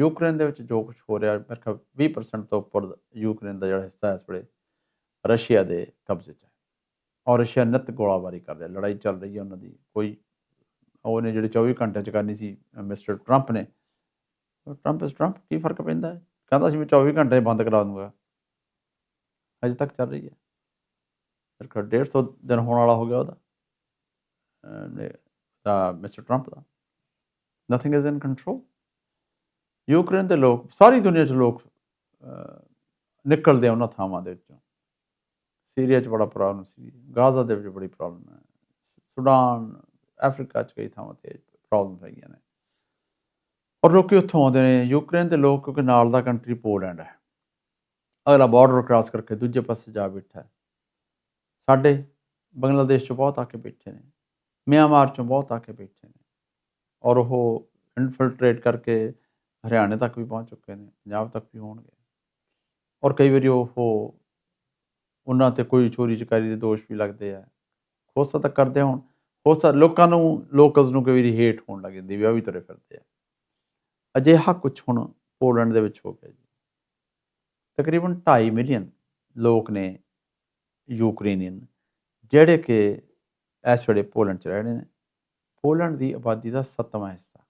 Ukraine ਦੇ ਵਿੱਚ ਜੋ ਕੁਝ ਹੋ ਰਿਹਾ, ਮੇਰੇ ਖਿਆਲ 20% ਤੋਂ ਉੱਪਰ ਯੂਕਰੇਨ ਦਾ ਜਿਹੜਾ ਹਿੱਸਾ ਹੈ ਇਸ ਵੇਲੇ ਰਸ਼ੀਆ ਦੇ ਕਬਜ਼ੇ 'ਚ ਹੈ। ਔਰ ਰਸ਼ੀਆ ਨਿੱਤ ਗੋਲਾਬਾਰੀ ਕਰ ਰਿਹਾ, ਲੜਾਈ ਚੱਲ ਰਹੀ ਹੈ ਉਹਨਾਂ ਦੀ। ਕੋਈ ਉਹਨੇ ਜਿਹੜੇ 24 ਘੰਟੇ ਚ ਕਰਨੀ ਸੀ, ਮਿਸਟਰ ਟਰੰਪ ਨੇ ਟਰੰਪ, ਇਸ ਟਰੰਪ ਕੀ ਫ਼ਰਕ ਪੈਂਦਾ ਹੈ? ਕਹਿੰਦਾ ਸੀ, ਮੈਂ 24 ਘੰਟੇ ਬੰਦ ਕਰਾ ਦੂੰਗਾ। ਅਜੇ ਤੱਕ ਚੱਲ ਰਹੀ ਹੈ। ਫਿਰ ਖੜ 150 ਦਿਨ ਹੋਣ ਵਾਲਾ ਹੋ ਗਿਆ ਉਹਦਾ ਦਾ mister Trump the. Nothing is in control Ukraine ਦੇ ਲੋਕ, ਸਾਰੀ ਦੁਨੀਆ 'ਚ ਲੋਕ ਨਿਕਲਦੇ ਆ ਉਹਨਾਂ ਥਾਵਾਂ ਦੇ ਵਿੱਚੋਂ। ਸੀਰੀਆ 'ਚ ਬੜਾ ਪ੍ਰੋਬਲਮ ਸੀ। ਗਾਜ਼ਾ ਦੇ ਵਿੱਚ ਬੜੀ ਪ੍ਰੋਬਲਮ ਹੈ। ਸੁਡਾਨ ਅਫਰੀਕਾ 'ਚ ਕਈ ਥਾਵਾਂ ਤੇ ਪ੍ਰੋਬਲਮ ਹੈਗੀਆਂ ਨੇ। ਔਰ ਲੋਕੀ ਉੱਥੋਂ ਆਉਂਦੇ ਨੇ। ਯੂਕਰੇਨ ਦੇ ਲੋਕ ਕਿਉਂਕਿ ਨਾਲ ਦਾ ਕੰਟਰੀ ਪੋਲੈਂਡ ਹੈ। ਅਗਲਾ ਬਾਰਡਰ ਕ੍ਰਾਸ ਕਰਕੇ ਦੂਜੇ ਪਾਸੇ ਜਾ ਬੈਠਾ ਸਾਡੇ ਬੰਗਲਾਦੇਸ਼ 'ਚੋਂ ਬਹੁਤ ਆ ਕੇ ਬੈਠੇ ਨੇ। ਮਿਆਂਮਾਰ 'ਚੋਂ ਬਹੁਤ ਆ ਕੇ ਬੈਠੇ ਨੇ। ਔਰ ਉਹ ਇਨਫਿਲਟਰੇਟ ਕਰਕੇ ਹਰਿਆਣੇ ਤੱਕ ਵੀ ਪਹੁੰਚ ਚੁੱਕੇ ਨੇ, ਪੰਜਾਬ ਤੱਕ ਵੀ ਹੋਣਗੇ। ਔਰ ਕਈ ਵਾਰੀ ਉਹ ਉਹਨਾਂ ਤੇ ਕੋਈ ਚੋਰੀ ਚਕਾਰੀ ਦੇ ਦੋਸ਼ ਵੀ ਲੱਗਦੇ ਆ। ਹੋ ਸਕਦਾ ਕਰਦੇ ਹੋਣ, ਹੋ ਸਕਦਾ ਲੋਕਾਂ ਨੂੰ ਲੋਕਲਸ ਨੂੰ ਕਈ ਵਾਰੀ ਹੇਟ ਹੋਣ ਲੱਗ ਜਾਂਦੀ, ਵੀ ਆ ਵੀ ਤੁਰੇ ਫਿਰਦੇ ਆ। ਅਜਿਹਾ ਕੁਝ ਹੁਣ ਪੋਲੈਂਡ ਦੇ ਵਿੱਚ ਹੋ ਗਿਆ ਜੀ। ਤਕਰੀਬਨ 2.5 ਮਿਲੀਅਨ ਲੋਕ ਨੇ ਯੂਕਰੇਨੀਅਨ, ਜਿਹੜੇ ਕਿ ਇਸ ਵੇਲੇ ਪੋਲੈਂਡ ਚ ਰਹਿ ਰਹੇ ਨੇ। ਪੋਲੈਂਡ ਦੀ ਆਬਾਦੀ ਦਾ 7ਵਾਂ ਹਿੱਸਾ।